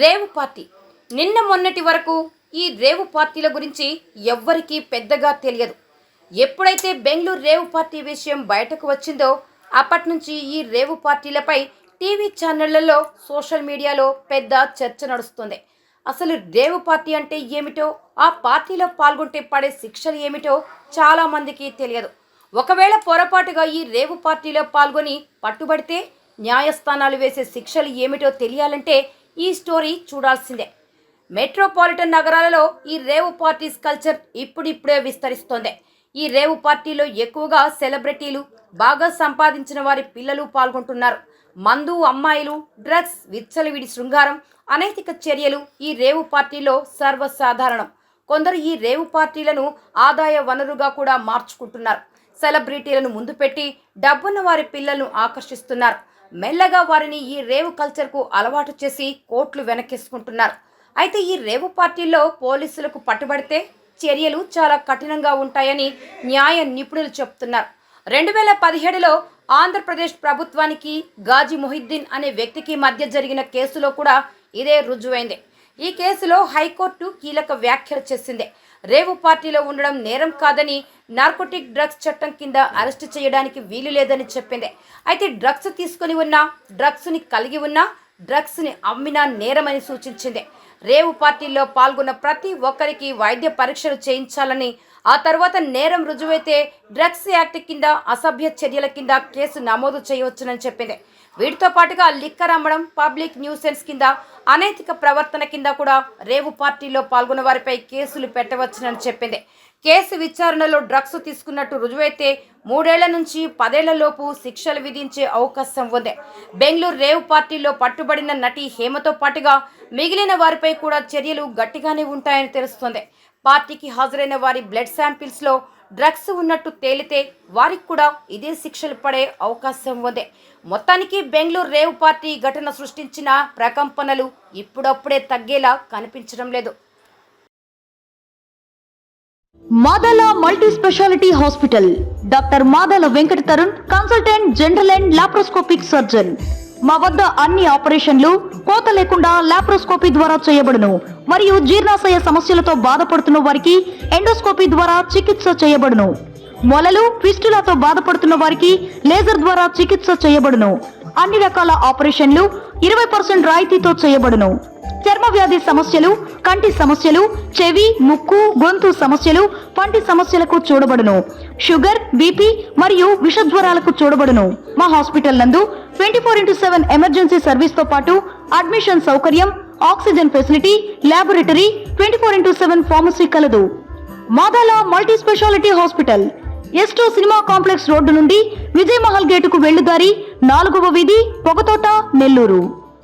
రేవు party. నిన్న మొన్నటి వరకు ఈ రేవు పార్టీల గురించి ఎవ్వరికీ పెద్దగా తెలియదు. ఎప్పుడైతే బెంగళూరు రేవు పార్టీ విషయం బయటకు వచ్చిందో అప్పటి నుంచి ఈ రేవు పార్టీలపై టీవీ ఛానళ్ళలో సోషల్ మీడియాలో పెద్ద చర్చ నడుస్తుంది. అసలు రేవు పార్టీ అంటే ఏమిటో ఆ పార్టీలో పాల్గొంటే పడే శిక్షలు ఏమిటో చాలామందికి తెలియదు. ఒకవేళ పొరపాటుగా ఈ రేవు పార్టీలో పాల్గొని పట్టుబడితే న్యాయస్థానాలు వేసే శిక్షలు ఏమిటో తెలియాలంటే ఈ స్టోరీ చూడాల్సిందే. మెట్రోపాలిటన్ నగరాలలో ఈ రేవు పార్టీస్ కల్చర్ ఇప్పుడిప్పుడే విస్తరిస్తోంది. ఈ రేవు పార్టీలో ఎక్కువగా సెలబ్రిటీలు బాగా సంపాదించిన వారి పిల్లలు పాల్గొంటున్నారు. మందు అమ్మాయిలు డ్రగ్స్ విచ్చలవిడి శృంగారం అనైతిక చర్యలు ఈ రేవు పార్టీలో సర్వసాధారణం. కొందరు ఈ రేవు పార్టీలను ఆదాయ వనరుగా కూడా మార్చుకుంటున్నారు. సెలబ్రిటీలను ముందు పెట్టి డబ్బున్న వారి పిల్లలను ఆకర్షిస్తున్నారు. మెల్లగా వారిని ఈ రేవు కల్చర్కు అలవాటు చేసి కోట్లు వెనకేసుకుంటున్నారు అయితే ఈ రేవు పార్టీల్లో పోలీసులకు పట్టుబడితే చర్యలు చాలా కఠినంగా ఉంటాయని న్యాయ నిపుణులు చెప్తున్నారు రెండు వేల పదిహేడులో ఆంధ్రప్రదేశ్ ప్రభుత్వానికి గాజీ మొహిద్దీన్ అనే వ్యక్తికి మధ్య జరిగిన కేసులో కూడా ఇదే రుజువైంది. ఈ కేసులో హైకోర్టు కీలక వ్యాఖ్యలు చేసింది. రేవు పార్టీలో ఉండడం నేరం కాదని నార్కోటిక్ డ్రగ్స్ చట్టం కింద అరెస్టు చేయడానికి వీలు లేదని చెప్పింది. అయితే డ్రగ్స్ తీసుకొని ఉన్నా డ్రగ్స్ని కలిగి ఉన్నా డ్రగ్స్ని అమ్మినా నేరమని సూచించింది. రేవు పార్టీల్లో పాల్గొన్న ప్రతి ఒక్కరికి వైద్య పరీక్షలు చేయించాలని ఆ తర్వాత నేరం రుజువైతే డ్రగ్స్ యాక్ట్ కింద అసభ్య చర్యల కింద కేసు నమోదు చేయవచ్చునని చెప్పింది. వీటితో పాటుగా లిక్కర్ అమ్మడం పబ్లిక్ న్యూసెన్స్ కింద అనైతిక ప్రవర్తన కింద కూడా రేవు పార్టీలో పాల్గొన్న వారిపై కేసులు పెట్టవచ్చునని చెప్పింది. కేసు విచారణలో డ్రగ్స్ తీసుకున్నట్టు రుజువైతే మూడేళ్ళ నుంచి పదేళ్ళలోపు శిక్షలు విధించే అవకాశం ఉంది. బెంగళూరు రేవు పార్టీలో పట్టుబడిన నటి హేమతో పాటుగా మిగిలిన వారిపై కూడా చర్యలు గట్టిగానే ఉంటాయని తెలుస్తోంది. పార్టీకి హాజరైన వారి బ్లడ్ శాంపిల్స్లో డ్రగ్స్ ఉన్నట్టు తేలితే వారికి కూడా ఇదే శిక్షలు పడే అవకాశం ఉంది. మొత్తానికి బెంగళూరు రేవు పార్టీ ఘటన సృష్టించిన ప్రకంపనలు ఇప్పుడప్పుడే తగ్గేలా కనిపించడం లేదు. Madala multi specialty hospital. Doctor Madala Venkata Tarun consultant general and laparoscopic surgeon. మా వద్ద అన్ని ఆపరేషన్లు కోత లేకుండా లాప్రోస్కోపీ ద్వారా చేయబడును మరియు జీర్ణాశయ సమస్యలతో బాధపడుతున్న వారికి ఎండోస్కోపీ ద్వారా చికిత్స చేయబడును. మొలలు ఫిస్టులతో బాధపడుతున్న వారికి లేజర్ ద్వారా చికిత్స చేయబడును. అన్ని రకాల ఆపరేషన్లు ఇరవై పర్సెంట్ రాయితీతో చేయబడును. చర్మ వ్యాధి సమస్యలు కంటి సమస్యలు చెవి ముక్కు గొంతు సమస్యలు పంటి సమస్యలకు చూడబడును. షుగర్ బీపీ మరియు విషజ్వరాలకు చూడబడును. మా హాస్పిటల్ నందు twenty four into seven emergency సర్వీస్తో పాటు అడ్మిషన్ సౌకర్యం oxygen facility laboratory twenty four into seven pharmacy కలదు. మాదాల మల్టీ స్పెషాలిటీ హాస్పిటల్ ఎస్టో సినిమా కాంప్లెక్స్ రోడ్డు నుండి విజయమహల్ గేటుకు వెళ్ళుదారి నాలుగవ వీధి పొగతోట నెల్లూరు.